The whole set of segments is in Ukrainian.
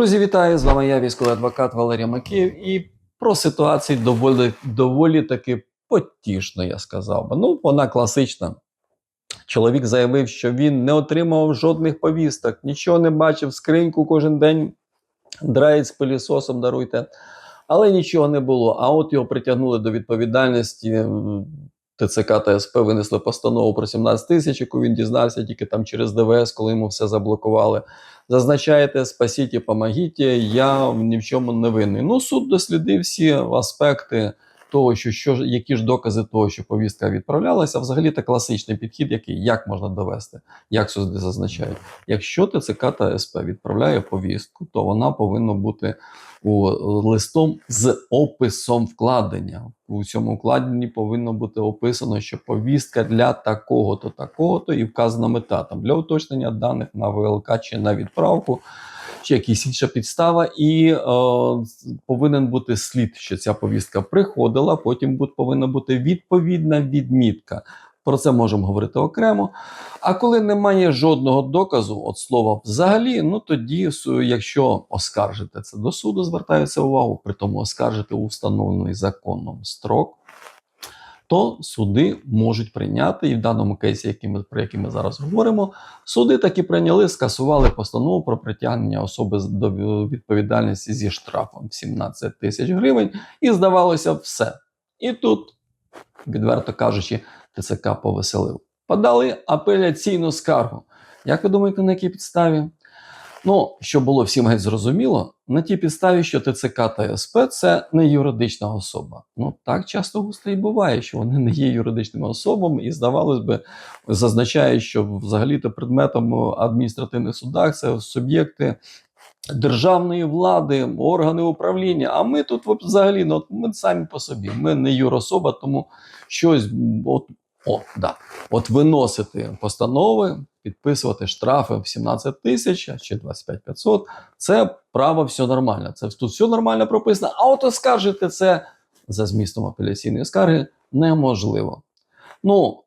Друзі, вітаю! З вами я, військовий адвокат Валерій Макеєв. І про ситуацію доволі, доволі таки потішно, я сказав би. Ну, вона класична. Чоловік заявив, що він не отримав жодних повісток, нічого не бачив, скриньку кожен день драють з пилісосом, даруйте. Але нічого не було. А от його притягнули до відповідальності. ТЦК та СП винесли постанову про 17 тисяч, яку він дізнався тільки там через ДВС, коли йому все заблокували. Зазначаєте, спасіть помогіть, я ні в чому не винний. Ну, суд дослідив всі аспекти того, що, що які ж докази того, що повістка відправлялася. Взагалі це класичний підхід, який як можна довести, як суди зазначають. Якщо ТЦК та СП відправляє повістку, то вона повинна бути у листом з описом вкладення. У цьому вкладенні повинно бути описано, що повістка для такого-то, такого-то і вказана мета там для уточнення даних на ВЛК чи на відправку. Чи якась інша підстава, і е, повинен бути слід, що ця повістка приходила. Потім бу- повинна бути відповідна відмітка. Про це можемо говорити окремо. А коли немає жодного доказу, от слова взагалі, ну тоді, якщо оскаржити це до суду, звертається увагу, при тому оскаржити у встановлений законом строк, то суди можуть прийняти, і в даному кейсі, який ми, про який ми зараз говоримо, суди таки прийняли, скасували постанову про притягнення особи до відповідальності зі штрафом 17 тисяч гривень, і здавалося все. І тут, відверто кажучи, ТЦК повеселив. Подали апеляційну скаргу. Як ви думаєте, на якій підставі? Ну, щоб було всім геть зрозуміло, на тій підставі, що ТЦК та СП це не юридична особа. Ну так часто густо і буває, що вони не є юридичними особами, і здавалось би, зазначає, що взагалі-то предметом адміністративних судах це суб'єкти державної влади, органи управління. А ми тут взагалі ну, ми самі по собі. Ми не юрособа, тому щось от, о, да, от виносити постанови, підписувати штрафи в 17 тисяч чи 25 500, це право все нормально. Це тут все нормально прописано. А от оскаржити це за змістом апеляційної скарги неможливо. Ну,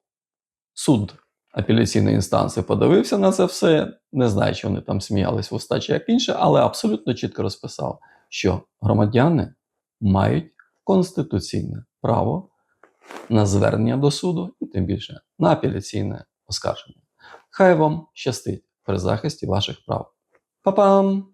суд апеляційної інстанції подивився на це все. Не знаю, чи вони там сміялись в уста чи як інше, але абсолютно чітко розписав, що громадяни мають конституційне право на звернення до суду і тим більше на апеляційне оскарження. Хай вам щастить при захисті ваших прав. Па-пам!